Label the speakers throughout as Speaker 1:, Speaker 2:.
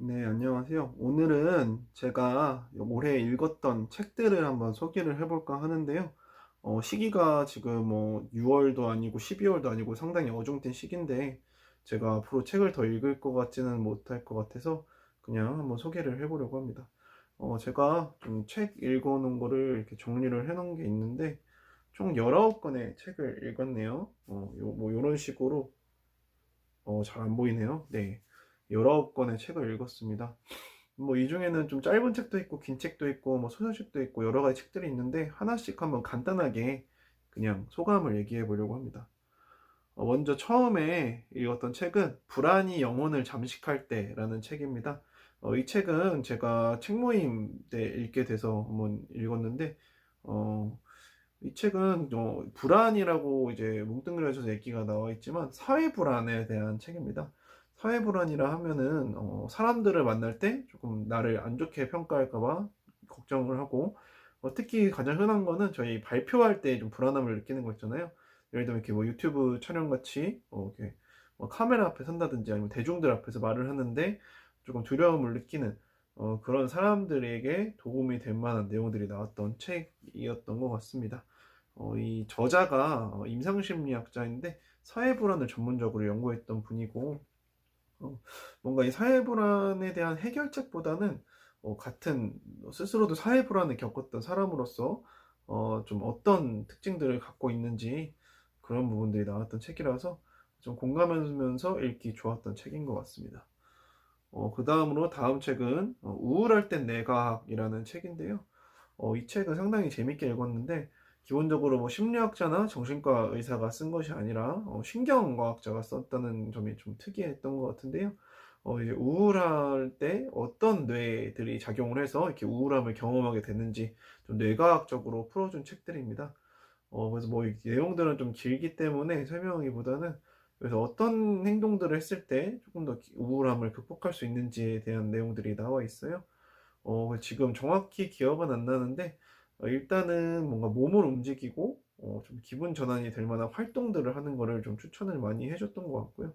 Speaker 1: 네, 안녕하세요. 오늘은 제가 올해 읽었던 책들을 한번 소개를 해볼까 하는데요. 어, 시기가 지금 뭐 6월도 아니고 12월도 아니고 상당히 어중된 시기인데 제가 앞으로 책을 더 읽을 것 같지는 못할 것 같아서 그냥 한번 소개를 해보려고 합니다. 어, 제가 좀 책 읽어놓은 거를 이렇게 정리를 해놓은 게 있는데 총 19권의 책을 읽었네요. 어, 요, 뭐 요런 식으로 어, 잘 안 보이네요. 네. 19권의 책을 읽었습니다. 뭐 이 중에는 좀 짧은 책도 있고 긴 책도 있고 뭐 소설책도 있고 여러 가지 책들이 있는데 하나씩 한번 간단하게 그냥 소감을 얘기해 보려고 합니다. 어, 먼저 처음에 읽었던 책은 불안이 영혼을 잠식할 때라는 책입니다. 어, 이 책은 제가 책 모임 때 읽게 돼서 한번 읽었는데 어, 이 책은 어, 불안이라고 이제 뭉뚱그려져서 얘기가 나와 있지만 사회 불안에 대한 책입니다. 사회 불안이라 하면은 어, 사람들을 만날 때 조금 나를 안 좋게 평가할까봐 걱정을 하고 어, 특히 가장 흔한 거는 저희 발표할 때 좀 불안함을 느끼는 거 있잖아요. 예를 들면 이렇게 뭐 유튜브 촬영 같이 어, 이렇게 뭐 카메라 앞에 선다든지 아니면 대중들 앞에서 말을 하는데 조금 두려움을 느끼는 어, 그런 사람들에게 도움이 될 만한 내용들이 나왔던 책이었던 것 같습니다. 어, 이 저자가 어, 임상심리학자인데 사회 불안을 전문적으로 연구했던 분이고 어, 뭔가 이 사회 불안에 대한 해결책보다는 어, 같은 스스로도 사회 불안을 겪었던 사람으로서 어, 좀 어떤 특징들을 갖고 있는지 그런 부분들이 나왔던 책이라서 좀 공감하면서 읽기 좋았던 책인 것 같습니다. 어, 그 다음으로 다음 책은 어, 우울할 땐 내과학이라는 책인데요. 어, 이 책은 상당히 재밌게 읽었는데 기본적으로 뭐 심리학자나 정신과 의사가 쓴 것이 아니라 어, 신경과학자가 썼다는 점이 좀 특이했던 것 같은데요. 어, 이제 우울할 때 어떤 뇌들이 작용을 해서 이렇게 우울함을 경험하게 되는지 좀 뇌과학적으로 풀어준 책들입니다. 어, 그래서 뭐이 내용들은 좀 길기 때문에 설명하기보다는 그래서 어떤 행동들을 했을 때 조금 더 기- 우울함을 극복할 수 있는지에 대한 내용들이 나와 있어요. 어, 지금 정확히 기억은 안 나는데 어, 일단은 뭔가 몸을 움직이고 어, 좀 기분 전환이 될 만한 활동들을 하는 거를 좀 추천을 많이 해줬던 것 같고요.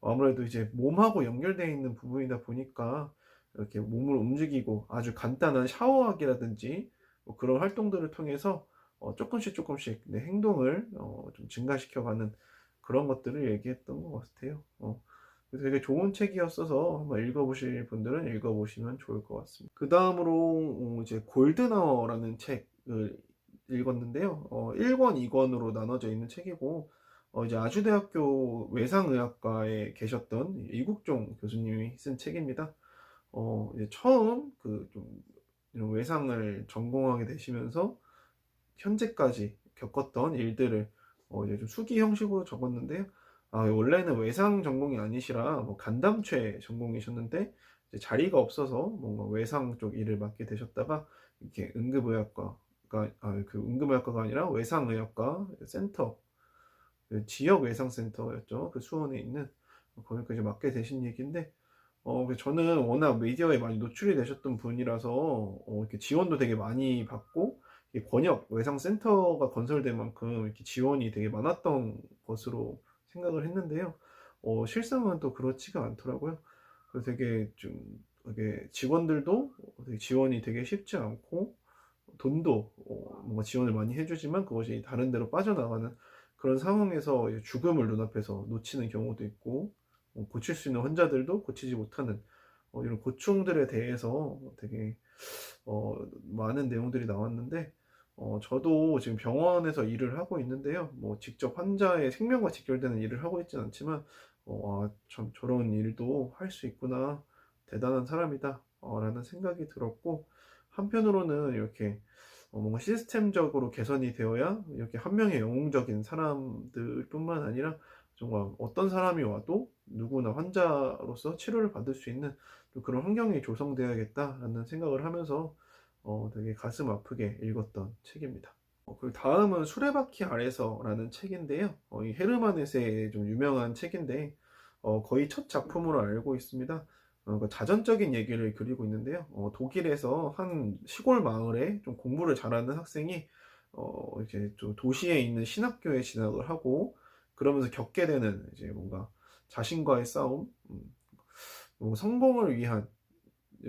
Speaker 1: 어, 아무래도 이제 몸하고 연결되어 있는 부분이다 보니까 이렇게 몸을 움직이고 아주 간단한 샤워하기라든지 뭐 그런 활동들을 통해서 어, 조금씩 조금씩 내 행동을 어, 좀 증가시켜가는 그런 것들을 얘기했던 것 같아요. 어, 되게 좋은 책이었어서 한번 읽어보실 분들은 읽어보시면 좋을 것 같습니다. 그 다음으로 어, 이제 골든아워라는 책을 읽었는데요. 어, 1권, 2권으로 나눠져 있는 책이고 어, 이제 아주대학교 외상의학과에 계셨던 이국종 교수님이 쓴 책입니다. 어, 이제 처음 그 좀 이런 외상을 전공하게 되시면서 현재까지 겪었던 일들을 어, 이제 좀 수기 형식으로 적었는데요. 아, 원래는 외상 전공이 아니시라 뭐 간담체 전공이셨는데 자리가 없어서 뭔가 외상 쪽 일을 맡게 되셨다가 이렇게 응급의학과가 아, 그 응급의학과가 아니라 외상의학과 센터 그 지역 외상센터였죠. 그 수원에 있는 거기까지 맡게 되신 얘기인데 어, 그 저는 워낙 미디어에 많이 노출이 되셨던 분이라서 어, 이렇게 지원도 되게 많이 받고 이 권역 외상센터가 건설된 만큼 이렇게 지원이 되게 많았던 것으로 생각을 했는데요. 어, 실상은 또 그렇지가 않더라고요. 그래서 되게 좀 이게 직원들도 되게 지원이 되게 쉽지 않고 돈도 어, 뭔가 지원을 많이 해주지만 그것이 다른 데로 빠져나가는 그런 상황에서 죽음을 눈앞에서 놓치는 경우도 있고 어, 고칠 수 있는 환자들도 고치지 못하는 어, 이런 고충들에 대해서 되게 어, 많은 내용들이 나왔는데 어, 저도 지금 병원에서 일을 하고 있는데요. 뭐 직접 환자의 생명과 직결되는 일을 하고 있진 않지만 어, 아, 참 저런 일도 할 수 있구나. 대단한 사람이다. 어, 라는 생각이 들었고 한편으로는 이렇게 어, 뭔가 시스템적으로 개선이 되어야 이렇게 한 명의 영웅적인 사람들뿐만 아니라 정말 어떤 사람이 와도 누구나 환자로서 치료를 받을 수 있는 또 그런 환경이 조성되어야겠다라는 생각을 하면서 어, 되게 가슴 아프게 읽었던 책입니다. 어, 그리고 다음은 수레바퀴 아래서라는 책인데요. 어, 이 헤르만헤세의 좀 유명한 책인데 어, 거의 첫 작품으로 알고 있습니다. 어, 그 자전적인 얘기를 그리고 있는데요. 어, 독일에서 한 시골 마을에 좀 공부를 잘하는 학생이 어, 이제 좀 도시에 있는 신학교에 진학을 하고 그러면서 겪게 되는 이제 뭔가 자신과의 싸움, 음, 뭐 성공을 위한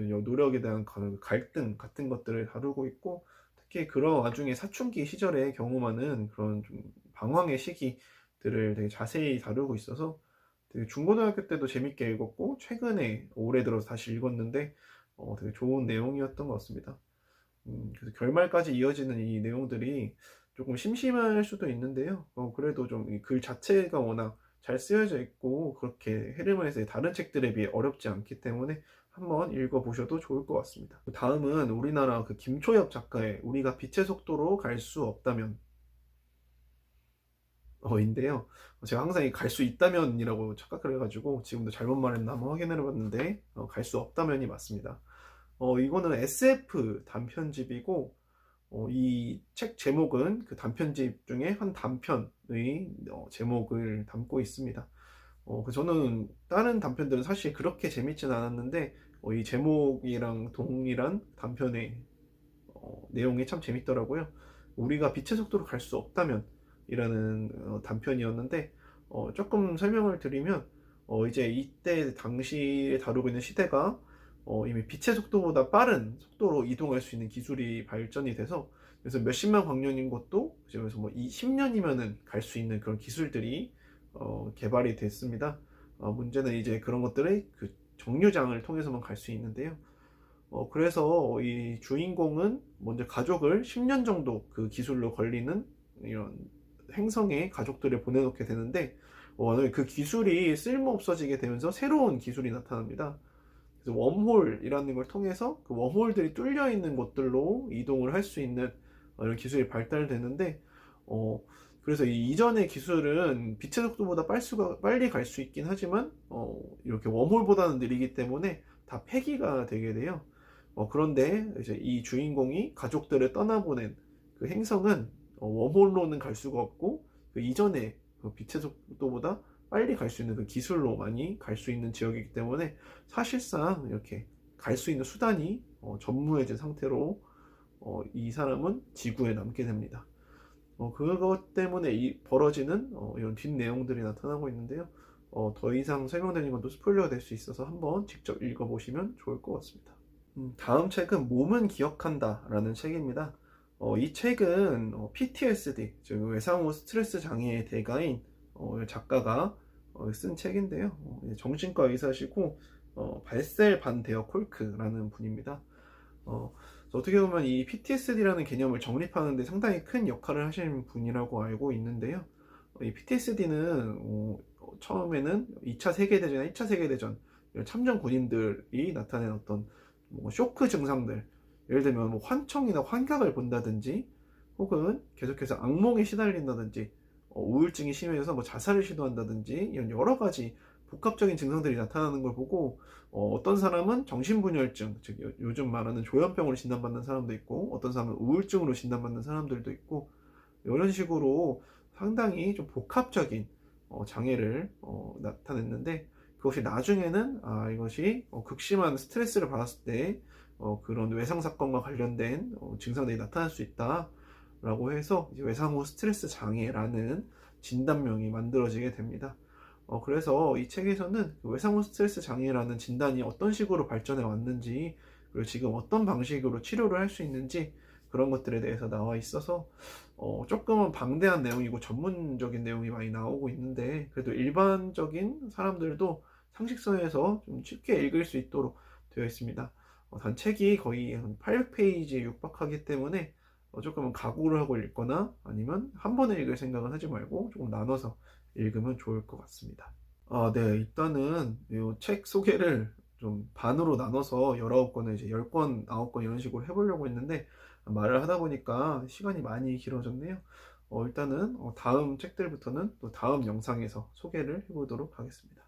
Speaker 1: 노력에 대한 그 갈등 같은 것들을 다루고 있고 특히 그런 와중에 사춘기 시절에 경험하는 그런 좀 방황의 시기들을 되게 자세히 다루고 있어서 되게 중고등학교 때도 재밌게 읽었고 최근에 올해 들어서 다시 읽었는데 어, 되게 좋은 내용이었던 것 같습니다. 음, 그래서 결말까지 이어지는 이 내용들이 조금 심심할 수도 있는데요. 어, 그래도 좀 글 자체가 워낙 잘 쓰여져 있고 그렇게 헤르만에서의 다른 책들에 비해 어렵지 않기 때문에 한번 읽어보셔도 좋을 것 같습니다. 다음은 우리나라 그 김초엽 작가의 우리가 빛의 속도로 갈 수 없다면 어인데요. 제가 항상 갈 수 있다면이라고 착각을 해가지고 지금도 잘못 말했나 한번 확인을 해봤는데 어, 갈수 없다면이 맞습니다. 어, 이거는 SF 단편집이고 어, 이 책 제목은 그 단편집 중에 한 단편의 어, 제목을 담고 있습니다. 어, 그 저는 다른 단편들은 사실 그렇게 재밌진 않았는데 어, 이 제목이랑 동일한 단편의 어, 내용이 참 재밌더라고요. 우리가 빛의 속도로 갈 수 없다면 이라는 어, 단편이었는데 어, 조금 설명을 드리면 어, 이제 이때 당시에 다루고 있는 시대가 어, 이미 빛의 속도보다 빠른 속도로 이동할 수 있는 기술이 발전이 돼서 그래서 몇십만 광년인 것도 그래서 뭐 10년이면은 갈 수 있는 그런 기술들이 어, 개발이 됐습니다. 어, 문제는 이제 그런 것들의 그 정류장을 통해서만 갈 수 있는데요. 어, 그래서 이 주인공은 먼저 가족을 10년 정도 그 기술로 걸리는 이런 행성에 가족들을 보내놓게 되는데 어, 그 기술이 쓸모 없어지게 되면서 새로운 기술이 나타납니다. 그래서 웜홀이라는 걸 통해서 그 웜홀들이 뚫려 있는 곳들로 이동을 할 수 있는 어, 이런 기술이 발달되는데 어, 그래서 이 이전의 기술은 빛의 속도보다 빨 수가, 빨리 갈 수 있긴 하지만 어, 이렇게 웜홀보다는 느리기 때문에 다 폐기가 되게 돼요. 어, 그런데 이제 이 주인공이 가족들을 떠나보낸 그 행성은 어, 웜홀로는 갈 수가 없고 그 이전에 그 빛의 속도보다 빨리 갈 수 있는 그 기술로 많이 갈 수 있는 지역이기 때문에 사실상 이렇게 갈 수 있는 수단이 어, 전무해진 상태로 어, 이 사람은 지구에 남게 됩니다. 어, 그것 때문에 이 벌어지는 어, 이런 뒷 내용들이 나타나고 있는데요. 어, 더 이상 설명드리는 것도 스포일러가 될 수 있어서 한번 직접 읽어보시면 좋을 것 같습니다. 음, 다음 책은 몸은 기억한다 라는 책입니다. 어, 이 책은 어, PTSD, 즉 외상후 스트레스 장애의 대가인 어, 작가가 어, 쓴 책인데요. 어, 정신과 의사시고 어, 발셀 반데어 콜크라는 분입니다. 어, 어떻게 보면 이 PTSD라는 개념을 정립하는데 상당히 큰 역할을 하신 분이라고 알고 있는데요. 어, 이 PTSD는 어, 처음에는 2차 세계대전이나 1차 세계대전 참전 군인들이 나타낸 어떤 뭐 쇼크 증상들 예를 들면 뭐 환청이나 환각을 본다든지 혹은 계속해서 악몽에 시달린다든지 어, 우울증이 심해져서 뭐 자살을 시도한다든지 이런 여러 가지 복합적인 증상들이 나타나는 걸 보고 어, 떤 사람은 정신분열증, 즉 요, 즘 말하는 조현병으로 진단받는 사람도 있고 어떤 사람은 우울증으로 진단받는 사람들도 있고 이런 식으로 상당히 좀 복합적인 어, 장애를 어, 나타냈는데 그것이 나중에는 아 이것이 어, 극심한 스트레스를 받았을 때 어, 그런 외상 사건과 관련된 어, 증상들이 나타날 수 있다라고 해서 외상 후 스트레스 장애라는 진단명이 만들어지게 됩니다. 어, 그래서 이 책에서는 그 외상 후 스트레스 장애라는 진단이 어떤 식으로 발전해 왔는지 그리고 지금 어떤 방식으로 치료를 할 수 있는지 그런 것들에 대해서 나와 있어서 어, 조금은 방대한 내용이고 전문적인 내용이 많이 나오고 있는데 그래도 일반적인 사람들도 상식선에서 좀 쉽게 읽을 수 있도록 되어 있습니다. 어, 단 책이 거의 한 800페이지에 육박하기 때문에 어, 조금은 각오를 하고 읽거나 아니면 한 번에 읽을 생각은 하지 말고 조금 나눠서 읽으면 좋을 것 같습니다. 아, 네. 일단은 이 책 소개를 좀 반으로 나눠서 19권을 이제 10권, 9권 이런 식으로 해보려고 했는데 말을 하다 보니까 시간이 많이 길어졌네요. 어, 일단은 어, 다음 책들부터는 또 다음 영상에서 소개를 해보도록 하겠습니다.